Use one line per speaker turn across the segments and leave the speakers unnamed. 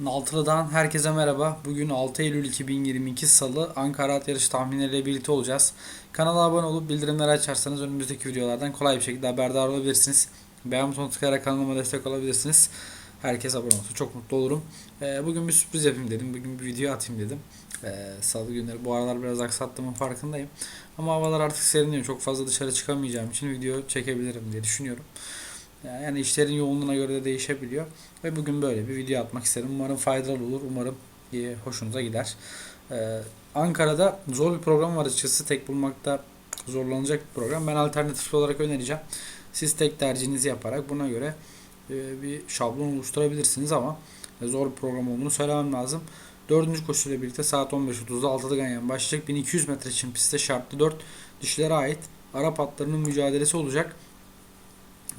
Naltılı'dan herkese merhaba. Bugün 6 Eylül 2022 Salı Ankara At Yarışı tahminleriyle birlikte olacağız. Kanala abone olup bildirimleri açarsanız önümüzdeki videolardan kolay bir şekilde haberdar olabilirsiniz. Beğen butonuna tıklayarak kanalıma destek olabilirsiniz. Herkes abone olsa çok mutlu olurum. Ee, bugün bir sürpriz yapayım dedim. Bugün bir video atayım dedim. Ee, Salı günleri bu aralar biraz aksattığımın farkındayım. Ama havalar artık seriniyor. Çok fazla dışarı çıkamayacağım için video çekebilirim diye düşünüyorum. Yani işlerin yoğunluğuna göre de değişebiliyor. Ve bugün böyle bir video atmak istedim. Umarım faydalı olur. Umarım e, hoşunuza gider. Ee, Ankara'da zor bir program var açıkçası. Tek bulmakta zorlanacak bir program. Ben alternatif olarak önereceğim. Siz tek tercihinizi yaparak buna göre e, bir şablon oluşturabilirsiniz ama e, zor bir program olduğunu söylemem lazım. Dördüncü koşuyla birlikte saat 15.30'da Altıda Ganyan başlayacak. 1200 metre için pistte şartlı 4 dişlere ait Arap atlarının mücadelesi olacak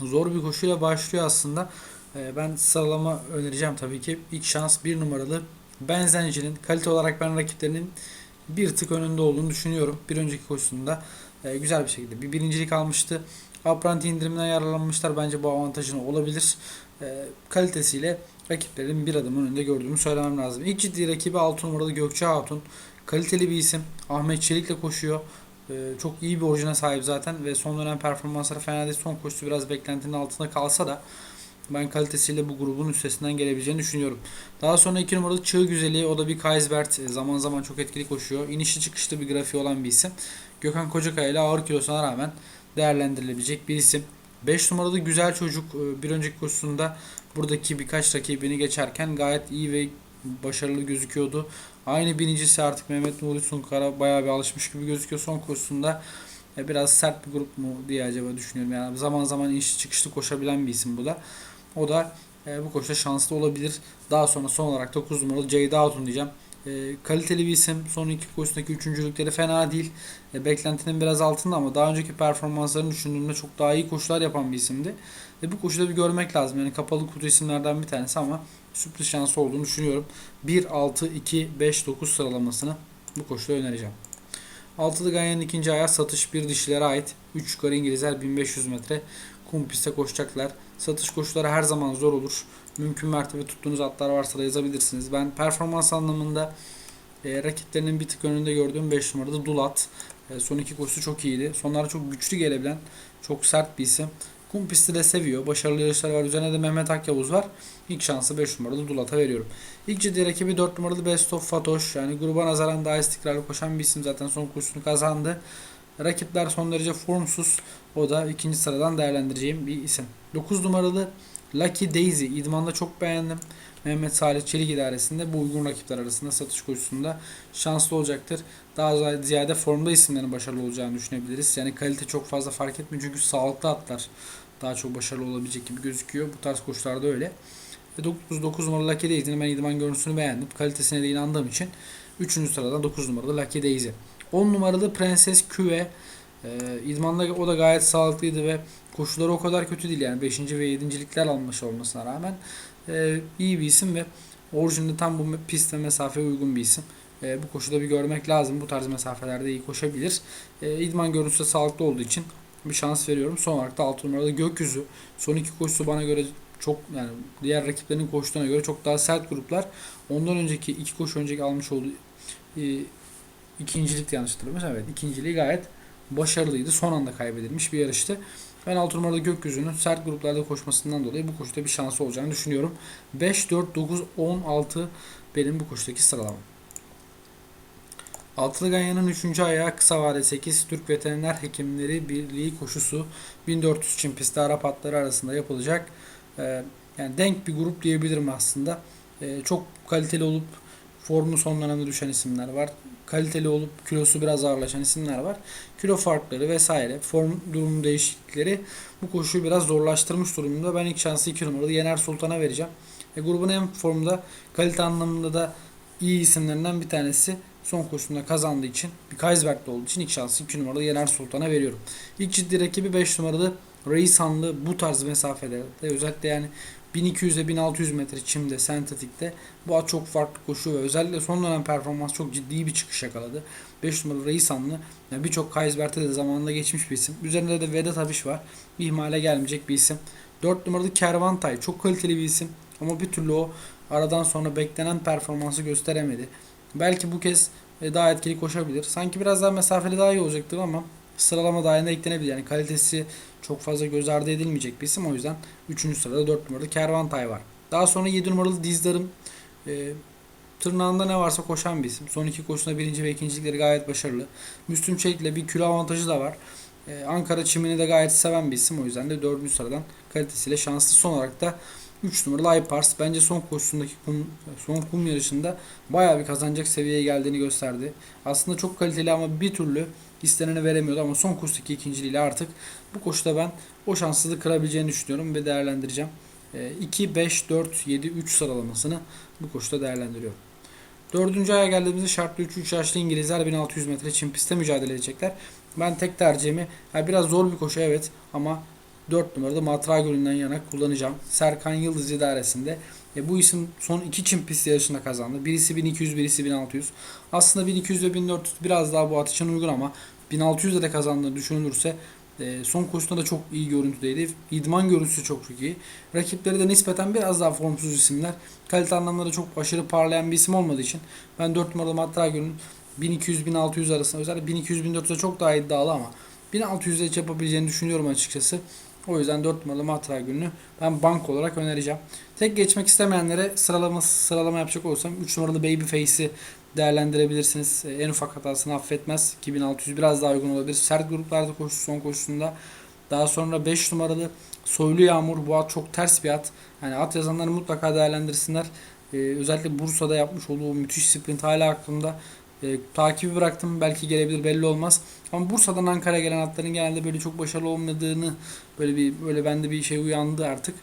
zor bir koşuyla başlıyor aslında. Ee, Ben sıralama önereceğim tabii ki. İlk şans bir numaralı Benzenci'nin kalite olarak ben rakiplerinin bir tık önünde olduğunu düşünüyorum. Bir önceki koşusunda e, güzel bir şekilde bir birincilik almıştı. Apranti indiriminden yararlanmışlar. Bence bu avantajını olabilir. E, kalitesiyle rakiplerin bir adım önünde gördüğümü söylemem lazım. İlk ciddi rakibi 6 numaralı Gökçe Hatun. Kaliteli bir isim. Ahmet Çelik'le koşuyor. Ee, çok iyi bir orijine sahip zaten ve son dönem performansları fena değil. Son koşusu biraz beklentinin altında kalsa da ben kalitesiyle bu grubun üstesinden gelebileceğini düşünüyorum. Daha sonra 2 numaralı Çığ Güzeli o da bir Kaisbert Ee, zaman zaman çok etkili koşuyor. İnişli çıkışlı bir grafiği olan bir isim. Gökhan Kocakaya ile ağır kilosuna rağmen değerlendirilebilecek bir isim. 5 numaralı Güzel Çocuk e, bir önceki koşusunda buradaki birkaç rakibini geçerken gayet iyi ve başarılı gözüküyordu. Aynı birincisi artık Mehmet Nuri Sunkar'a bayağı bir alışmış gibi gözüküyor son koşusunda. E, Biraz sert bir grup mu diye acaba düşünüyorum. Yani zaman zaman inişli çıkışlı koşabilen bir isim bu da. O da e, bu koşuda şanslı olabilir. Daha sonra son olarak 9 numaralı Ceyda Hatun diyeceğim. E, kaliteli bir isim. Son iki koşusundaki üçüncülükleri fena değil. E, beklentinin biraz altında ama daha önceki performanslarını düşündüğümde çok daha iyi koşular yapan bir isimdi. E, bu koşuda bir görmek lazım. Yani kapalı kutu isimlerden bir tanesi ama sürpriz şansı olduğunu düşünüyorum. 1, 6, 2, 5, 9 sıralamasını bu koşuda önereceğim. Altılı Ganyan'ın ikinci ayağı satış bir dişilere ait. 3 yukarı İngilizler 1500 metre kum pistte koşacaklar. Satış koşuları her zaman zor olur. Mümkün mertebe tuttuğunuz atlar varsa da yazabilirsiniz. Ben performans anlamında e, rakiplerinin bir tık önünde gördüğüm 5 numarada Dulat. E, son iki koşusu çok iyiydi. Sonlara çok güçlü gelebilen, çok sert bir isim. Kum pisti de seviyor. Başarılı yarışlar var. Üzerine de Mehmet Akyavuz var. İlk şansı 5 numaralı Dulat'a veriyorum. İlk ciddi rakibi 4 numaralı Best of Fatoş. Yani gruba nazaran daha istikrarlı koşan bir isim zaten son koşusunu kazandı. Rakipler son derece formsuz. O da ikinci sıradan değerlendireceğim bir isim. 9 numaralı Lucky Daisy. İdmanda çok beğendim. Mehmet Salih Çelik idaresinde bu uygun rakipler arasında satış koşusunda şanslı olacaktır. Daha ziyade formda isimlerin başarılı olacağını düşünebiliriz. Yani kalite çok fazla fark etmiyor çünkü sağlıklı atlar daha çok başarılı olabilecek gibi gözüküyor. Bu tarz koşularda öyle. Ve 9, 9 numaralı Lucky Daisy'nin ben idman görüntüsünü beğendim. Kalitesine de inandığım için 3. sıradan 9 numaralı Lucky Daisy. 10 numaralı Prenses Küve. E, idmanda o da gayet sağlıklıydı ve koşuları o kadar kötü değil yani 5. ve 7.likler almış olmasına rağmen e, iyi bir isim ve orijininde tam bu pist ve mesafeye uygun bir isim. E, bu koşuda bir görmek lazım. Bu tarz mesafelerde iyi koşabilir. E, idman görüntüsü sağlıklı olduğu için bir şans veriyorum. Son olarak da 6 numaralı gökyüzü. Son iki koşusu bana göre çok yani diğer rakiplerinin koştuğuna göre çok daha sert gruplar. Ondan önceki iki koşu önceki almış olduğu e, ikincilik yanlış hatırlamıyorsam evet ikinciliği gayet başarılıydı. Son anda kaybedilmiş bir yarıştı. Ben 6 numaralı gökyüzünün sert gruplarda koşmasından dolayı bu koşuda bir şansı olacağını düşünüyorum. 5, 4, 9, 10, 6 benim bu koşudaki sıralamam. Altılı Ganyan'ın 3. ayağı kısa vade 8 Türk Veteriner Hekimleri Birliği koşusu 1400 için pistte Arap atları arasında yapılacak. Ee, yani denk bir grup diyebilirim aslında. Ee, çok kaliteli olup formu son dönemde düşen isimler var. Kaliteli olup kilosu biraz ağırlaşan isimler var. Kilo farkları vesaire, form durumu değişiklikleri bu koşuyu biraz zorlaştırmış durumda. Ben ilk şansı 2 numaralı Yener Sultan'a vereceğim. E, grubun en formda kalite anlamında da iyi isimlerinden bir tanesi son koşusunda kazandığı için bir Kaysberg'de olduğu için ilk şansı 2 numaralı Yener Sultan'a veriyorum. İlk ciddi rakibi 5 numaralı Reisanlı bu tarz mesafelerde özellikle yani 1200 ile 1600 metre çimde, sentetikte bu at çok farklı koşuyor ve özellikle son dönem performans çok ciddi bir çıkış yakaladı. 5 numaralı Reisanlı yani birçok Kaysberg'de de zamanında geçmiş bir isim. Üzerinde de Vedat Abiş var. İhmale gelmeyecek bir isim. 4 numaralı Kervantay çok kaliteli bir isim ama bir türlü o aradan sonra beklenen performansı gösteremedi. Belki bu kez e, daha etkili koşabilir. Sanki biraz daha mesafeli daha iyi olacaktır ama sıralama dahilinde eklenebilir. Yani kalitesi çok fazla göz ardı edilmeyecek bir isim. O yüzden 3. sırada 4 numaralı Kervantay var. Daha sonra 7 numaralı Dizdar'ım e, tırnağında ne varsa koşan bir isim. Son iki koşusunda birinci ve ikincilikleri gayet başarılı. Müslüm Çelik'le bir kilo avantajı da var. Ee, Ankara çimini de gayet seven bir isim. O yüzden de 4. sıradan kalitesiyle şanslı. Son olarak da 3 numaralı Aypars. Bence son koşusundaki kum, son kum yarışında bayağı bir kazanacak seviyeye geldiğini gösterdi. Aslında çok kaliteli ama bir türlü isteneni veremiyordu ama son koşudaki ikinciliğiyle artık bu koşuda ben o şanssızlığı kırabileceğini düşünüyorum ve değerlendireceğim. Ee, 2, 5, 4, 7, 3 sıralamasını bu koşuda değerlendiriyorum. Dördüncü aya geldiğimizde şartlı 3, 3 yaşlı İngilizler 1600 metre çim pistte mücadele edecekler. Ben tek tercihimi yani biraz zor bir koşu evet ama 4 numarada Matra Gölü'nden yana kullanacağım. Serkan Yıldız idaresinde. E, bu isim son iki çim pist yarışında kazandı. Birisi 1200, birisi 1600. Aslında 1200 ve 1400 biraz daha bu at için uygun ama 1600'de de kazandığını düşünülürse e, son koşusunda da çok iyi görüntüdeydi. İdman görüntüsü çok iyi. Rakipleri de nispeten biraz daha formsuz isimler. Kalite anlamında da çok aşırı parlayan bir isim olmadığı için ben 4 numaralı Matra Gölü'nün 1200-1600 arasında özellikle 1200-1400'e çok daha iddialı ama 1600'e hiç yapabileceğini düşünüyorum açıkçası. O yüzden 4 numaralı Matra gününü ben bank olarak önereceğim. Tek geçmek istemeyenlere sıralama sıralama yapacak olursam 3 numaralı Babyface'i değerlendirebilirsiniz. Ee, En ufak hatasını affetmez. 2600 biraz daha uygun olabilir. Sert gruplarda koşu son koşusunda. Daha sonra 5 numaralı Soylu Yağmur. Bu at çok ters bir at. Yani at yazanları mutlaka değerlendirsinler. Ee, özellikle Bursa'da yapmış olduğu müthiş sprint hala aklımda. Ee, takibi bıraktım. Belki gelebilir belli olmaz. Ama Bursa'dan Ankara'ya gelen atların genelde böyle çok başarılı olmadığını böyle bir böyle bende bir şey uyandı artık.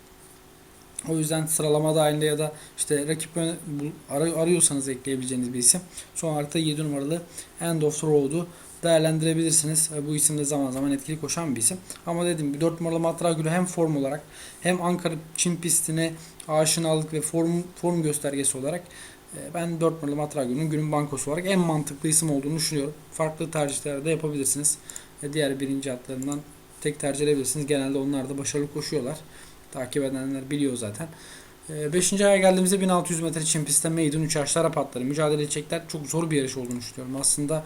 O yüzden sıralama dahilinde ya da işte rakip arıyorsanız ekleyebileceğiniz bir isim. Son olarak da 7 numaralı End of Road'u değerlendirebilirsiniz. E, Bu isim de zaman zaman etkili koşan bir isim. Ama dediğim gibi 4 numaralı Matragül'ü hem form olarak hem Ankara Çin pistine aşinalık ve form, form göstergesi olarak e, ben 4 numaralı Matragül'ün günün bankosu olarak en mantıklı isim olduğunu düşünüyorum. Farklı tercihler de yapabilirsiniz. E, Diğer birinci atlarından tek tercih edebilirsiniz. Genelde onlar da başarılı koşuyorlar. Takip edenler biliyor zaten. 5. aya geldiğimizde 1600 metre çim pistte Maiden 3 yaşlı Arap mücadele edecekler. Çok zor bir yarış olduğunu düşünüyorum. Aslında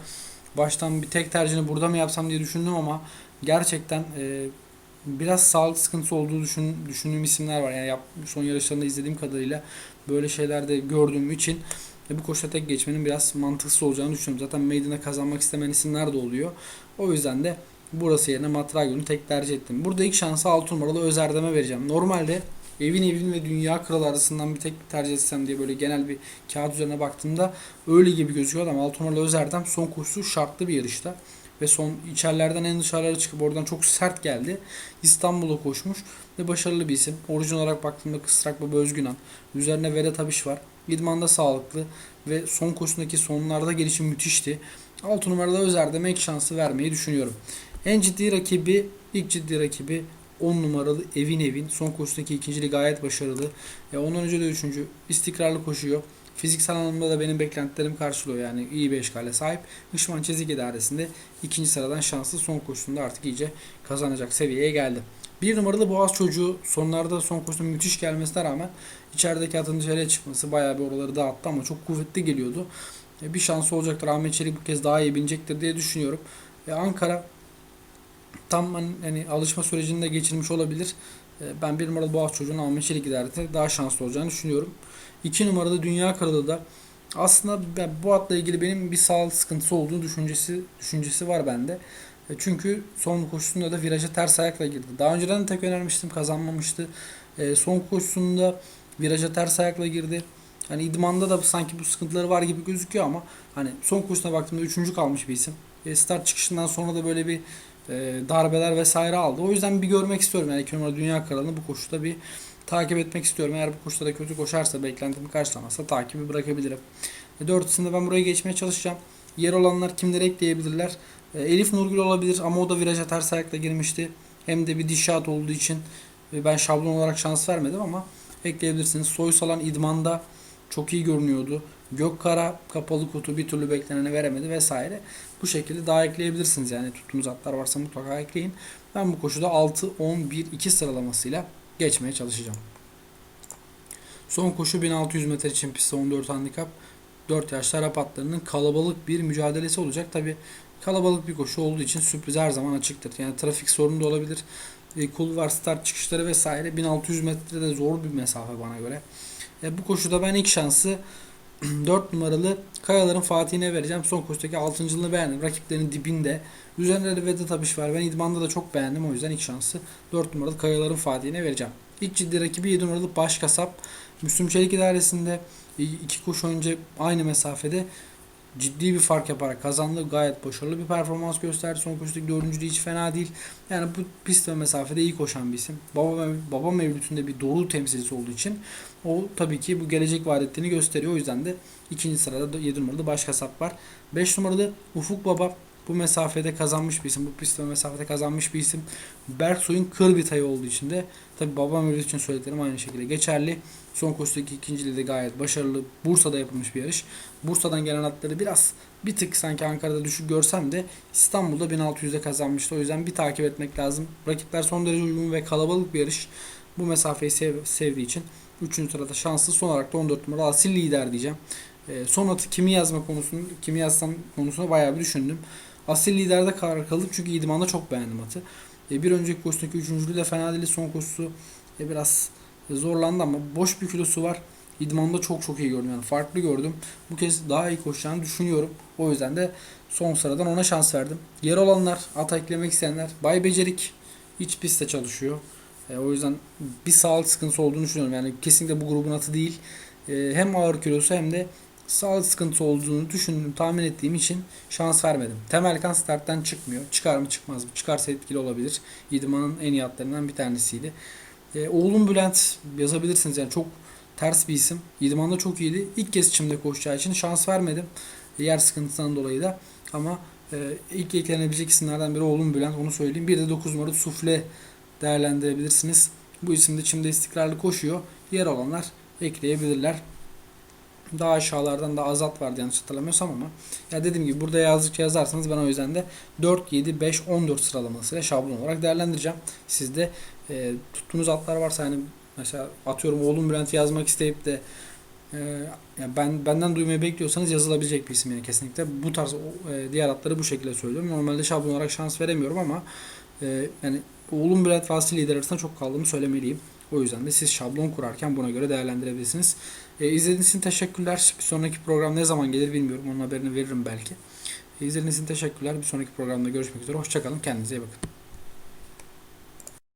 baştan bir tek tercihini burada mı yapsam diye düşündüm ama gerçekten e, biraz sağlık sıkıntısı olduğu düşün, düşündüğüm isimler var. Yani yap, son yarışlarında izlediğim kadarıyla böyle şeyler de gördüğüm için e, bu koşuda tek geçmenin biraz mantıksız olacağını düşünüyorum. Zaten Maiden'e kazanmak istemeyen isimler de oluyor. O yüzden de burası yerine Matragül'ü tek tercih ettim. Burada ilk şansı 6 numaralı Özerdem'e vereceğim. Normalde evin evin ve dünya kralı arasından bir tek tercih etsem diye böyle genel bir kağıt üzerine baktığımda öyle gibi gözüküyor 6 numaralı Özerdem son koşusu şartlı bir yarışta ve son içerilerden en dışarılara çıkıp oradan çok sert geldi. İstanbul'a koşmuş ve başarılı bir isim. Orijin olarak baktığımda Kısrak Baba Özgünan. Üzerine Vedat Abiş var. İdmanda sağlıklı ve son koşusundaki sonlarda gelişim müthişti. 6 numaralı Özerdem'e ilk şansı vermeyi düşünüyorum. En ciddi rakibi, ilk ciddi rakibi 10 numaralı Evin Evin. Son koşusundaki ikinciliği gayet başarılı. E, ondan önce de üçüncü. istikrarlı koşuyor. Fiziksel anlamda da benim beklentilerim karşılıyor. Yani iyi bir eşkale sahip. Işman Çezik idaresinde ikinci sıradan şanslı son koşusunda artık iyice kazanacak seviyeye geldi. Bir numaralı Boğaz çocuğu sonlarda son koşusunda müthiş gelmesine rağmen içerideki atın dışarıya çıkması bayağı bir oraları dağıttı ama çok kuvvetli geliyordu. E, bir şansı olacaktır. Ahmet Çelik bu kez daha iyi binecektir diye düşünüyorum. E, Ankara tam hani, alışma sürecinde geçirmiş olabilir. E, Ben bir numaralı Boğaz çocuğunun Ahmet Çelik idaresinde daha şanslı olacağını düşünüyorum. 2 numarada Dünya Kralı da aslında ben, bu atla ilgili benim bir sağlık sıkıntısı olduğu düşüncesi düşüncesi var bende. E, Çünkü son koşusunda da viraja ters ayakla girdi. Daha önceden de tek önermiştim kazanmamıştı. E, son koşusunda viraja ters ayakla girdi. Hani idmanda da sanki bu sıkıntıları var gibi gözüküyor ama hani son koşusuna baktığımda üçüncü kalmış bir isim. E, start çıkışından sonra da böyle bir e, darbeler vesaire aldı. O yüzden bir görmek istiyorum. Yani 2 numara Dünya Kralı'nı bu koşuda bir takip etmek istiyorum. Eğer bu koşuda da kötü koşarsa, beklentimi karşılamazsa takibi bırakabilirim. E, dörtüsünde ben buraya geçmeye çalışacağım. Yer olanlar kimleri ekleyebilirler? E, Elif Nurgül olabilir ama o da viraja ters ayakla girmişti. Hem de bir dişat olduğu için e, ben şablon olarak şans vermedim ama ekleyebilirsiniz. Soysalan idmanda çok iyi görünüyordu. Gökkara kapalı kutu bir türlü bekleneni veremedi vesaire. Bu şekilde daha ekleyebilirsiniz yani tuttuğunuz atlar varsa mutlaka ekleyin. Ben bu koşuda 6, 10, 1, 2 sıralamasıyla geçmeye çalışacağım. Son koşu 1600 metre için pistte 14 handikap. 4 yaşlı Arap atlarının kalabalık bir mücadelesi olacak. Tabi kalabalık bir koşu olduğu için sürpriz her zaman açıktır. Yani trafik sorunu da olabilir. E, kulvar start çıkışları vesaire 1600 metrede zor bir mesafe bana göre. E, bu koşuda ben ilk şansı 4 numaralı Kayaların Fatih'ine vereceğim. Son koşudaki 6.lığını beğendim. Rakiplerin dibinde. Üzerinde de Vedat Abiş var. Ben idmanda da çok beğendim. O yüzden ilk şansı 4 numaralı Kayaların Fatih'ine vereceğim. İlk ciddi rakibi 7 numaralı Baş Kasap. Müslüm Çelik idaresinde iki koşu önce aynı mesafede ciddi bir fark yaparak kazandı. Gayet başarılı bir performans gösterdi. Son koşudaki dördüncülüğü hiç fena değil. Yani bu pist ve mesafede iyi koşan bir isim. Baba, baba mevlütünde bir doğru temsilcisi olduğu için o tabii ki bu gelecek vaat gösteriyor. O yüzden de ikinci sırada 7 numaralı baş kasap var. 5 numaralı Ufuk Baba bu mesafede kazanmış bir isim. Bu pist ve mesafede kazanmış bir isim. Berksoy'un kır bir tayı olduğu için de tabii babam için söylediklerim aynı şekilde geçerli. Son koşudaki ikinciliği de gayet başarılı. Bursa'da yapılmış bir yarış. Bursa'dan gelen atları biraz bir tık sanki Ankara'da düşük görsem de İstanbul'da 1600'de kazanmıştı. O yüzden bir takip etmek lazım. Rakipler son derece uygun ve kalabalık bir yarış. Bu mesafeyi sev, sevdiği için 3. sırada şanslı. Son olarak da 14 numara asil lider diyeceğim. E, son atı kimi yazma konusunu, kimi yazsam konusuna bayağı bir düşündüm. Asil liderde karar kıldım çünkü idmanda çok beğendim atı. E, bir önceki koşudaki üçüncülüğü de fena değil. Son koşusu e, biraz zorlandı ama boş bir kilosu var. İdmanda çok çok iyi gördüm yani farklı gördüm. Bu kez daha iyi koşacağını düşünüyorum. O yüzden de son sıradan ona şans verdim. Yer olanlar, ata eklemek isteyenler Bay Becerik iç pistte çalışıyor. E, o yüzden bir sağlık sıkıntısı olduğunu düşünüyorum. Yani kesinlikle bu grubun atı değil. E, hem ağır kilosu hem de sağlık sıkıntısı olduğunu düşündüm, tahmin ettiğim için şans vermedim. Temelkan starttan çıkmıyor. Çıkar mı çıkmaz mı? Çıkarsa etkili olabilir. İdmanın en iyi atlarından bir tanesiydi. E, oğlum Bülent yazabilirsiniz. Yani çok ters bir isim. İdmanda çok iyiydi. İlk kez içimde koşacağı için şans vermedim. Yer sıkıntısından dolayı da. Ama e, ilk eklenebilecek isimlerden biri oğlum Bülent. Onu söyleyeyim. Bir de 9 numara Sufle değerlendirebilirsiniz. Bu isim de çimde istikrarlı koşuyor. Yer olanlar ekleyebilirler. Daha aşağılardan da Azat vardı yanlış hatırlamıyorsam ama ya dediğim gibi burada yazdıkça yazarsanız ben o yüzden de 4, 7, 5, 14 sıralamasıyla şablon olarak değerlendireceğim. Sizde e, tuttuğunuz atlar varsa hani mesela atıyorum oğlum Bülent yazmak isteyip de e, yani ben benden duymayı bekliyorsanız yazılabilecek bir isim yani kesinlikle. Bu tarz e, diğer atları bu şekilde söylüyorum. Normalde şablon olarak şans veremiyorum ama e, yani oğlum Bülent ve Asil lider arasında çok kaldığımı söylemeliyim. O yüzden de siz şablon kurarken buna göre değerlendirebilirsiniz. E, izlediğiniz için teşekkürler. Bir sonraki program ne zaman gelir bilmiyorum. Onun haberini veririm belki. E, izlediğiniz için teşekkürler. Bir sonraki programda görüşmek üzere. Hoşçakalın. Kendinize iyi bakın.